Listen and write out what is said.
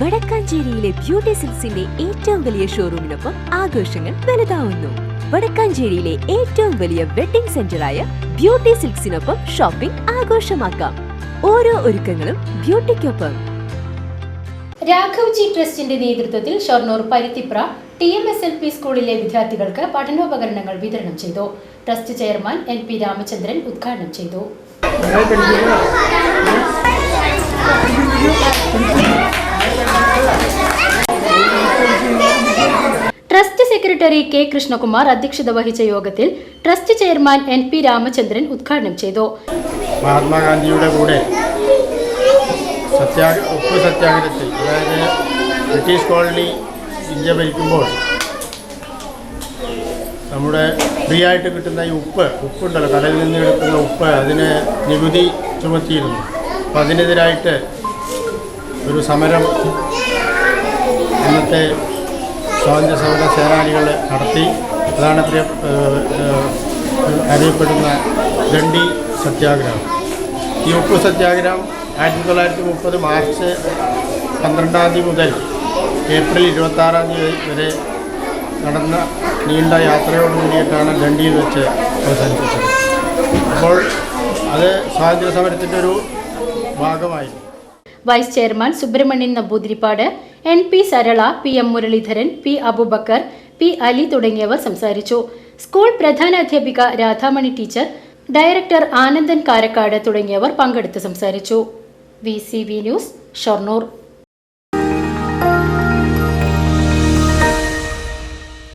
വടക്കാഞ്ചേരിയിലെ beauty സിൽസിന്റെ ഏറ്റവും വലിയ ഷോറൂമിനൊപ്പം ആഘോഷങ്ങൾ വലുതാവുന്നു. വടക്കാഞ്ചേരിയിലെ ഏറ്റവും വലിയ വെഡിംഗ് സെന്ററായ ബ്യൂട്ടി സിൽക്സിനൊപ്പം ഷോപ്പിംഗ് ആഘോഷമാക്കാം. ഓരോ ഒരുക്കങ്ങളും ബ്യൂട്ടിക്കൊപ്പം. രാഘവ്ജി ട്രസ്റ്റിന്റെ നേതൃത്വത്തിൽ Shoranur Paruthipra T M S L P സ്കൂളിലെ വിദ്യാർത്ഥികൾക്ക് പഠനോപകരണങ്ങൾ വിതരണം ചെയ്തു. Trust chairman N P Ramachandran ഉദ്ഘാടനം ചെയ്തു. സെക്രട്ടറി കെ കൃഷ്ണകുമാർ അധ്യക്ഷത വഹിച്ച യോഗത്തിൽ trust chairman N P Ramachandran ഉദ്ഘാടനം ചെയ്തു. മഹാത്മാഗാന്ധിയുടെ കൂടെ ഉപ്പ് സത്യാഗ്രഹത്തിൽ അതായത് ബ്രിട്ടീഷ് കോളനി ഇന്ത്യ ഭരിക്കുമ്പോൾ നമ്മുടെ ഫ്രീ ആയിട്ട് കിട്ടുന്ന ഈ ഉപ്പ് ഉപ്പുണ്ടല്ലോ കടലിൽ നിന്ന് എടുക്കുന്ന ഉപ്പ് അതിന് നികുതി ചുമത്തിയിരുന്നു. അപ്പം അതിനെതിരായിട്ട് ഒരു സമരം അന്നത്തെ സ്വാതന്ത്ര്യ സമര സേനാനികൾ നടത്തി. ഏഹ്, അറിയപ്പെടുന്ന ദണ്ഡി സത്യാഗ്രഹം. ഈ ഉപ്പ് സത്യാഗ്രഹം ആയിരത്തി തൊള്ളായിരത്തി മുപ്പത് മാർച്ച് പന്ത്രണ്ടാം തീയതി മുതൽ ഏപ്രിൽ ഇരുപത്താറാം തീയതി വരെ നടന്ന നീണ്ട യാത്രയോട് കൂടിയിട്ടാണ് ദണ്ഡിയിൽ വെച്ച് അവസാനിപ്പിച്ചത്. അപ്പോൾ അത് സ്വാതന്ത്ര്യ സമരത്തിന്റെ ഒരു ഭാഗമായി vice chairman Subrahmanyan Namboodiripad N P Sarala P M Muraleedharan P Abubakar P Ali തുടങ്ങിയവർ സംസാരിച്ചു. സ്കൂൾ പ്രധാനാധ്യാപിക രാധാമണി ടീച്ചർ ഡയറക്ടർ ആനന്ദൻ കാരക്കാട് തുടങ്ങിയവർ പങ്കെടുത്ത് സംസാരിച്ചു. V news Shoranur.